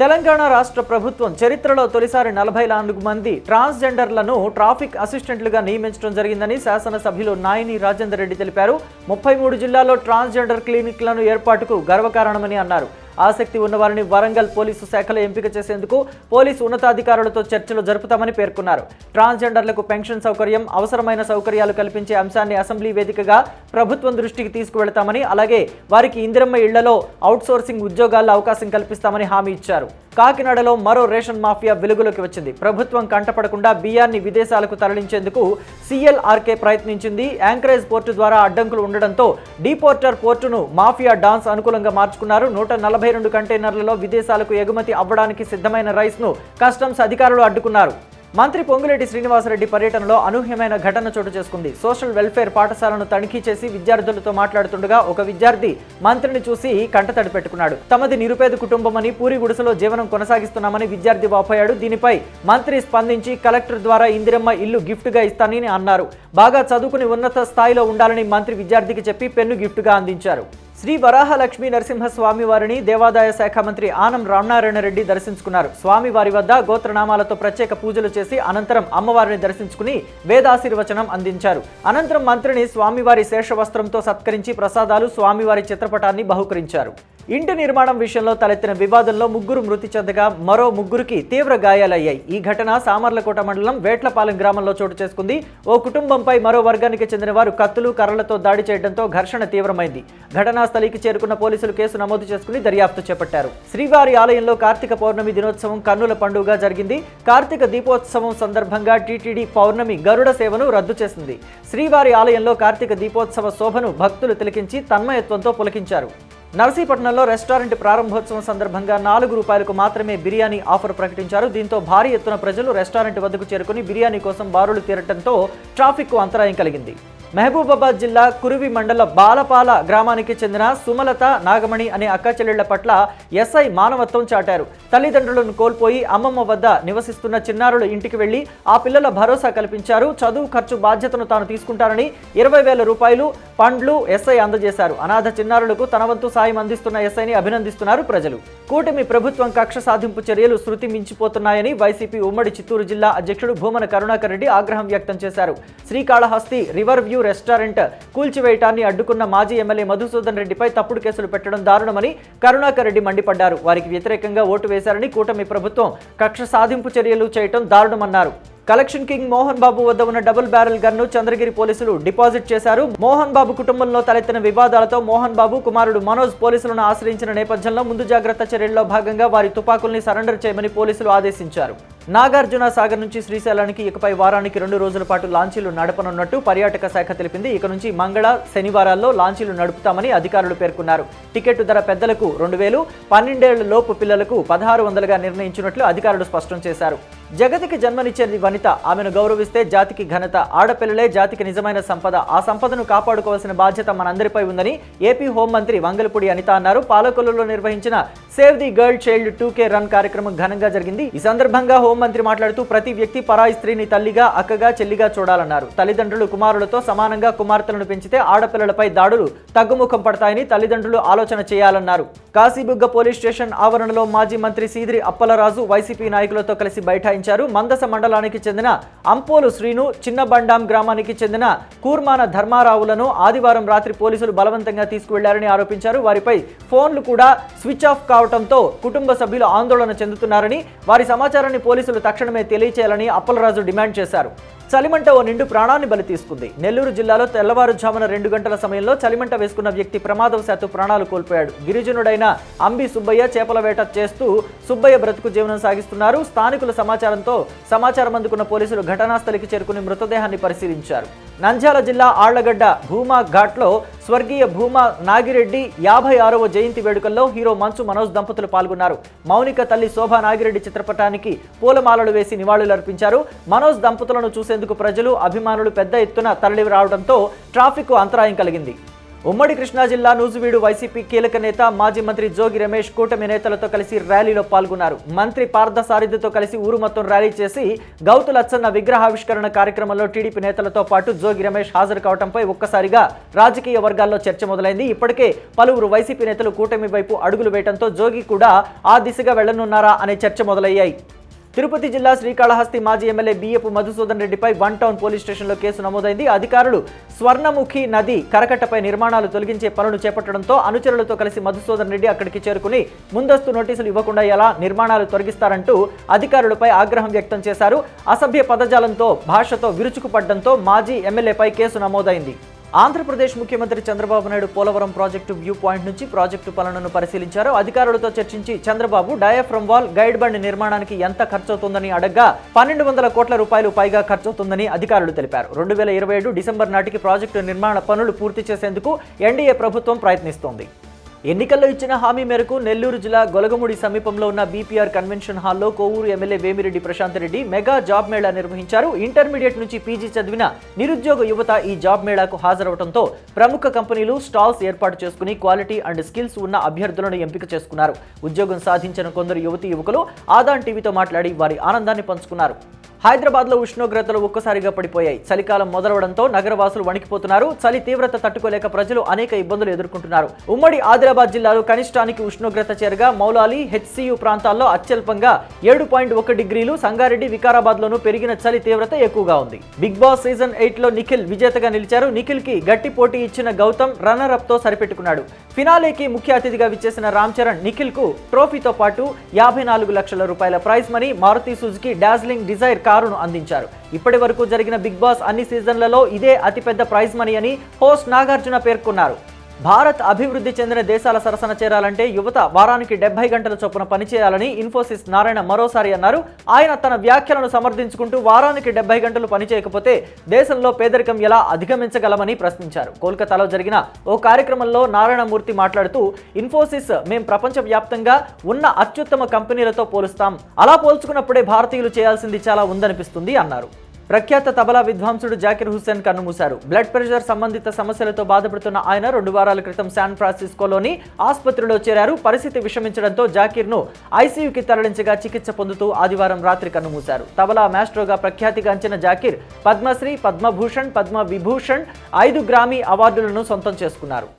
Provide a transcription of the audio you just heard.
తెలంగాణ రాష్ట్ర ప్రభుత్వం చరిత్రలో తొలిసారి నలభై నాలుగు మంది ట్రాన్స్జెండర్లను ట్రాఫిక్ అసిస్టెంట్లుగా నియమించడం జరిగిందని శాసనసభ్యులు నాయిని రాజేందర్ రెడ్డి తెలిపారు. ముప్పై మూడు జిల్లాల్లో ట్రాన్స్జెండర్ క్లినిక్లను ఏర్పాటుకు గర్వకారణమని అన్నారు. ఆసక్తి ఉన్నవారిని వరంగల్ పోలీసు శాఖలో ఎంపిక చేసేందుకు పోలీసు ఉన్నతాధికారులతో చర్చలు జరుపుతామని పేర్కొన్నారు. ట్రాన్స్జెండర్లకు పెన్షన్ సౌకర్యం అవసరమైన సౌకర్యాలు కల్పించే అంశాన్ని అసెంబ్లీ వేదికగా ప్రభుత్వం దృష్టికి తీసుకువెళతామని అలాగే వారికి ఇందిరమ్మ ఇళ్ళలో అవుట్సోర్సింగ్ ఉద్యోగాల్లో అవకాశం కల్పిస్తామని హామీ ఇచ్చారు. కాకినాడలో మరో రేషన్ మాఫియా వెలుగులోకి వచ్చింది. ప్రభుత్వం కంటపడకుండా బియ్యాన్ని విదేశాలకు తరలించేందుకు సిఎల్ఆర్కే ప్రయత్నించింది. యాంకరేజ్ పోర్టు ద్వారా అడ్డంకులు ఉండడంతో డీపోర్టర్ పోర్టును మాఫియా డాన్స్ అనుకూలంగా మార్చుకున్నారు. నూట నలభై రెండు కంటైనర్లలో విదేశాలకు ఎగుమతి అవ్వడానికి సిద్ధమైన రైస్ను కస్టమ్స్ అధికారులు అడ్డుకున్నారు. మంత్రి పొంగులేటి శ్రీనివాసరెడ్డి పర్యటనలో అనూహ్యమైన ఘటన చోటు చేసుకుంది. సోషల్ వెల్ఫేర్ పాఠశాలను తనిఖీ చేసి విద్యార్థులతో మాట్లాడుతుండగా ఒక విద్యార్థి మంత్రిని చూసి కంటతడి పెట్టుకున్నాడు. తమది నిరుపేద కుటుంబమని పూరి గుడిసెలో జీవనం కొనసాగిస్తున్నామని విద్యార్థి వాపోయాడు. దీనిపై మంత్రి స్పందించి కలెక్టర్ ద్వారా ఇందిరమ్మ ఇల్లు గిఫ్ట్గా ఇస్తానని అన్నారు. బాగా చదువుకుని ఉన్నత స్థాయిలో ఉండాలని మంత్రి విద్యార్థికి చెప్పి పెన్ను గిఫ్ట్గా అందించారు. శ్రీ వరాహలక్ష్మి నరసింహస్వామి వారిని దేవాదాయ శాఖ మంత్రి ఆనం రామనారాయణ రెడ్డి దర్శించుకున్నారు. స్వామి వారి వద్ద గోత్రనామాలతో ప్రత్యేక పూజలు చేసి అనంతరం అమ్మవారిని దర్శించుకుని వేదాశీర్వచనం అందించారు. అనంతరం మంత్రిని స్వామివారి శేషవస్త్రంతో సత్కరించి ప్రసాదాలు స్వామివారి చిత్రపటాన్ని బహుకరించారు. ఇంటి నిర్మాణం విషయంలో తలెత్తిన వివాదంలో ముగ్గురు మృతి చెందగా మరో ముగ్గురికి తీవ్ర గాయాలయ్యాయి. ఈ ఘటన సామర్లకోట మండలం వేట్లపాలెం గ్రామంలో చోటు చేసుకుంది. ఓ కుటుంబంపై మరో వర్గానికి చెందిన వారు కత్తులు కర్రలతో దాడి చేయడంతో ఘర్షణ తీవ్రమైంది. ఘటనా స్థలికి చేరుకున్న పోలీసులు కేసు నమోదు చేసుకుని దర్యాప్తు చేపట్టారు. శ్రీవారి ఆలయంలో కార్తీక పౌర్ణమి దినోత్సవం కన్నుల పండుగ జరిగింది. కార్తీక దీపోత్సవం సందర్భంగా టీటీడీ పౌర్ణమి గరుడ సేవను రద్దు చేసింది. శ్రీవారి ఆలయంలో కార్తీక దీపోత్సవ శోభను భక్తులు తిలకించి తన్మయత్వంతో పులకించారు. నర్సీపట్నంలో రెస్టారెంట్ ప్రారంభోత్సవం సందర్భంగా నాలుగు రూపాయలకు మాత్రమే బిర్యానీ ఆఫర్ ప్రకటించారు. దీంతో భారీ ఎత్తున ప్రజలు రెస్టారెంట్ వద్దకు చేరుకుని బిర్యానీ కోసం బారులు తీరటంతో ట్రాఫిక్కు అంతరాయం కలిగింది. మహబూబాబాద్ జిల్లా కురువి మండల బాలపాల గ్రామానికి చెందిన సుమలత నాగమణి అనే అక్క చెల్లెళ్ళ పట్ల ఎస్ఐ మానవత్వం చాటారు. తల్లిదండ్రులను కోల్పోయి అమ్మమ్మ వద్ద నివసిస్తున్న చిన్నారుల ఇంటికి వెళ్ళి ఆ పిల్లల భరోసా కల్పించారు. చదువు ఖర్చు బాధ్యతను తాను తీసుకుంటానని ఇరవై వేల రూపాయలు పండ్లు ఎస్ఐ అందజేశారు. అనాథ చిన్నారులకు తన వంతు సాయం అందిస్తున్న ఎస్ఐని అభినందిస్తున్నారు ప్రజలు. కూటమి ప్రభుత్వం కక్ష సాధింపు చర్యలు శృతి మించిపోతున్నాయని వైసీపీ ఉమ్మడి చిత్తూరు జిల్లా అధ్యక్షుడు భూమన కరుణాకర్ రెడ్డి ఆగ్రహం వ్యక్తం చేశారు. శ్రీకాళహస్తి రివర్ వ్యూ రెస్టారెంట్ కూల్చివేయటాన్ని అడ్డుకున్న మాజీ ఎమ్మెల్యే మధుసూదన్ రెడ్డిపై తప్పుడు కేసులు పెట్టడం దారుణమని కరుణాకర్ రెడ్డి మండిపడ్డారు. వారికి వ్యతిరేకంగా ఓటు వేశారని కూటమి ప్రభుత్వం కక్ష సాధింపు చర్యలు చేయటం దారుణమన్నారు. కలెక్షన్ కింగ్ మోహన్ బాబు వద్ద ఉన్న డబుల్ బ్యారెల్ గన్ను చంద్రగిరి పోలీసులు డిపాజిట్ చేశారు. మోహన్ బాబు కుటుంబంలో తలెత్తిన వివాదాలతో మోహన్ బాబు కుమారుడు మనోజ్ పోలీసులను ఆశ్రయించిన నేపథ్యంలో ముందు జాగ్రత్త చర్యల్లో భాగంగా వారి తుపాకుల్ని సరెండర్ చేయమని పోలీసులు ఆదేశించారు. నాగార్జున సాగర్ నుంచి శ్రీశైలానికి ఇకపై వారానికి రెండు రోజుల పాటు లాంచీలు నడపనున్నట్టు పర్యాటక శాఖ తెలిపింది. ఇక నుంచి మంగళ శనివారాల్లో లాంచీలు నడుపుతామని అధికారులు పేర్కొన్నారు. టికెట్ ధర పెద్దలకు రెండు వేలు పన్నెండేళ్ళ లోపు పిల్లలకు పదహారు వందలుగా నిర్ణయించినట్లు అధికారులు స్పష్టం చేశారు. జగతికి జన్మనిచ్చేది వనిత. ఆమెను గౌరవిస్తే జాతికి ఘనత. ఆడపిల్లలే జాతికి నిజమైన సంపద. ఆ సంపదను కాపాడుకోవాల్సిన బాధ్యత మనందరిపై ఉందని ఏపీ హోంమంత్రి వంగలపూడి అనిత అన్నారు. పాలకొల్లులో నిర్వహించిన save the girl child two K run కార్యక్రమం ఘనంగా జరిగింది. ఈ సందర్భంగా హోంమంత్రి మాట్లాడుతూ ప్రతి వ్యక్తి పరాయి స్త్రీని తల్లిగా అక్కగా చెల్లిగా చూడాలన్నారు. తల్లిదండ్రులు కుమారులతో సమానంగా కుమార్తెలను పెంచితే ఆడపిల్లలపై దాడులు తగ్గుముఖం పడతాయని తల్లిదండ్రులు ఆలోచన చేయాలన్నారు. కాశీబుగ్గ పోలీస్ స్టేషన్ ఆవరణలో మాజీ మంత్రి సీదిరి అప్పలరాజు వైసీపీ నాయకులతో కలిసి బైఠాయించారు మందస మండలానికి చెందిన అంపోలు శ్రీను చిన్నబండాం గ్రామానికి చెందిన కూర్మాన ధర్మారావులను ఆదివారం రాత్రి పోలీసులు బలవంతంగా తీసుకువెళ్ళారని ఆరోపించారు. వారిపై ఫోన్లు కూడా స్విచ్ ఆఫ్ కావడంతో కుటుంబ సభ్యులు ఆందోళన చెందుతున్నారని వారి సమాచారాన్ని పోలీసులు తక్షణమే తెలియచేయాలని అప్పలరాజు డిమాండ్ చేశారు. చలిమంట ఓ నిండు ప్రాణాన్ని బలి తీసుకుంది. నెల్లూరు జిల్లాలో తెల్లవారుజామున రెండు గంటల సమయంలో చలిమంట వేసుకున్న వ్యక్తి ప్రమాదవశాత్తు ప్రాణాలు కోల్పోయాడు. గిరిజనుడైన అంబి సుబ్బయ్య చేపల వేట చేస్తూ సుబ్బయ్య బ్రతుకు జీవనం సాగిస్తున్నారు. స్థానికుల సమాచారంతో సమాచారం అందుకున్న పోలీసులు ఘటనాస్థలికి చేరుకుని మృతదేహాన్ని పరిశీలించారు. నంద్యాల జిల్లా ఆళ్ళగడ్డ భూమా ఘాట్లో స్వర్గీయ భూమా నాగిరెడ్డి యాభై ఆరవ జయంతి వేడుకల్లో హీరో మంచు మనోజ్ దంపతులు పాల్గొన్నారు. మౌనిక తల్లి శోభా నాగిరెడ్డి చిత్రపటానికి పూలమాలలు వేసి నివాళులర్పించారు మనోజ్ దంపతులను చూసేందుకు ప్రజలు అభిమానులు పెద్ద ఎత్తున తరలి రావడంతో ట్రాఫిక్ అంతరాయం కలిగింది. ఉమ్మడి కృష్ణా జిల్లా నూజువీడు వైసీపీ కీలక నేత మాజీ మంత్రి జోగి రమేష్ కూటమి నేతలతో కలిసి ర్యాలీలో పాల్గొన్నారు. మంత్రి పార్థసారథితో కలిసి ఊరు మొత్తం ర్యాలీ చేసి గౌతు లచ్చన్న విగ్రహావిష్కరణ కార్యక్రమంలో టీడీపీ నేతలతో పాటు జోగి రమేష్ హాజరు కావడంపై ఒక్కసారిగా రాజకీయ వర్గాల్లో చర్చ మొదలైంది. ఇప్పటికే పలువురు వైసీపీ నేతలు కూటమి వైపు అడుగులు వేయడంతో జోగి కూడా ఆ దిశగా వెళ్ళనున్నారా అనే చర్చ మొదలయ్యాయి. తిరుపతి జిల్లా శ్రీకాళహస్తి మాజీ ఎమ్మెల్యే బియ్యపు మధుసూదన్ రెడ్డిపై వన్ టౌన్ పోలీస్ స్టేషన్లో కేసు నమోదైంది. అధికారులు స్వర్ణముఖి నది కరకట్టపై నిర్మాణాలు తొలగించే పనులు చేపట్టడంతో అనుచరులతో కలిసి మధుసూదన్ రెడ్డి అక్కడికి చేరుకుని ముందస్తు నోటీసులు ఇవ్వకుండా ఎలా నిర్మాణాలు తొలగిస్తారంటూ అధికారులపై ఆగ్రహం వ్యక్తం చేశారు. అసభ్య పదజాలంతో భాషతో విరుచుకుపడ్డంతో మాజీ ఎమ్మెల్యేపై కేసు నమోదైంది. ఆంధ్రప్రదేశ్ ముఖ్యమంత్రి Chandrababu Naidu Polavaram project view point నుంచి ప్రాజెక్టు పనులను పరిశీలించారు. అధికారులతో చర్చించి Chandrababu diaphragm wall guide bund నిర్మాణానికి ఎంత ఖర్చవుతుందని అడగ్గా పన్నెండు వందల కోట్ల రూపాయలు పైగా ఖర్చవుతుందని అధికారులు తెలిపారు. రెండు వేల ఇరవై ఏడు డిసెంబర్ నాటికి ప్రాజెక్టు నిర్మాణ పనులు పూర్తి చేసేందుకు ఎన్డీఏ ప్రభుత్వం ప్రయత్నిస్తోంది. ఎన్నికల్లో ఇచ్చిన హామీ మేరకు నెల్లూరు జిల్లా గొలగముడి సమీపంలో ఉన్న బీపీఆర్ కన్వెన్షన్ హాల్లో Kovur MLA Vemireddy Prashant Reddy mega job mela నిర్వహించారు. ఇంటర్మీడియట్ నుంచి పీజీ చదివిన నిరుద్యోగ యువత ఈ జాబ్ మేళాకు హాజరవడంతో ప్రముఖ కంపెనీలు స్టాల్స్ ఏర్పాటు చేసుకుని క్వాలిటీ అండ్ స్కిల్స్ ఉన్న అభ్యర్థులను ఎంపిక చేసుకున్నారు. ఉద్యోగం సాధించిన కొందరు యువతి యువకులు ఆదాన్ టీవీతో మాట్లాడి వారి ఆనందాన్ని పంచుకున్నారు. హైదరాబాద్లో ఉష్ణోగ్రతలు ఒక్కసారిగా పడిపోయాయి. చలికాలం మొదలవడంతో నగరవాసులు వణికిపోతున్నారు. చలి తీవ్రత తట్టుకోలేక ప్రజలు అనేక ఇబ్బందులు ఎదుర్కొంటున్నారు. ఉమ్మడి ఆదిలాబాద్ జిల్లాలో కనిష్టానికి ఉష్ణోగ్రత చేరగా మౌలాలి హెచ్సియు ప్రాంతాల్లో అత్యల్పంగా ఏడు పాయింట్ ఒక డిగ్రీలు సంగారెడ్డి వికారాబాద్లోనూ పెరిగిన చలి తీవ్రత ఎక్కువగా ఉంది. బిగ్ బాస్ సీజన్ ఎయిట్లో నిఖిల్ విజేతగా నిలిచారు. నిఖిల్కి గట్టి పోటీ ఇచ్చిన గౌతమ్ రన్నర్ అప్తో సరిపెట్టుకున్నాడు. ఫినాలేకి ముఖ్య అతిథిగా విచ్చేసిన రామ్ చరణ్ నిఖిల్కు ట్రోఫీతో పాటు యాభై నాలుగు లక్షల రూపాయల prize money Maruti Suzuki dazzling Dzire కారును అందించారు. ఇప్పటి వరకు జరిగిన బిగ్ బాస్ అన్ని సీజన్లలో ఇదే అతిపెద్ద ప్రైజ్ మనీ అని హోస్ట్ నాగార్జున పేర్కొన్నారు. భారత్ అభివృద్ధి చెందిన దేశాల సరసన చేరాలంటే యువత వారానికి డెబ్బై గంటల చొప్పున పనిచేయాలని ఇన్ఫోసిస్ నారాయణ మరోసారి అన్నారు. ఆయన తన వ్యాఖ్యలను సమర్థించుకుంటూ వారానికి డెబ్బై గంటలు పనిచేయకపోతే దేశంలో పేదరికం ఎలా అధిగమించగలమని ప్రశ్నించారు. కోల్కతాలో జరిగిన ఓ కార్యక్రమంలో నారాయణమూర్తి మాట్లాడుతూ ఇన్ఫోసిస్ మేం ప్రపంచవ్యాప్తంగా ఉన్న అత్యుత్తమ కంపెనీలతో పోలుస్తాం. అలా పోల్చుకున్నప్పుడే భారతీయులు చేయాల్సింది చాలా ఉందనిపిస్తుంది అన్నారు. ప్రఖ్యాత తబలా విద్వాంసుడు జాకిర్ హుస్సేన్ కన్నుమూశారు బ్లడ్ ప్రెషర్ సంబంధిత సమస్యలతో బాధపడుతున్న ఆయన రెండు వారాల క్రితం శాన్ ఫ్రాన్సిస్కోలోని ఆసుపత్రిలో చేరారు. పరిస్థితి విషమించడంతో జాకీర్ను ఐసీయూకి తరలించగా చికిత్స పొందుతూ ఆదివారం రాత్రి కన్నుమూశారు తబలా మాస్ట్రోగా ప్రఖ్యాతిగాంచిన జాకీర్ పద్మశ్రీ పద్మభూషణ్ పద్మ విభూషణ్ ఐదు గ్రామీ అవార్డులను సొంతం చేసుకున్నారు.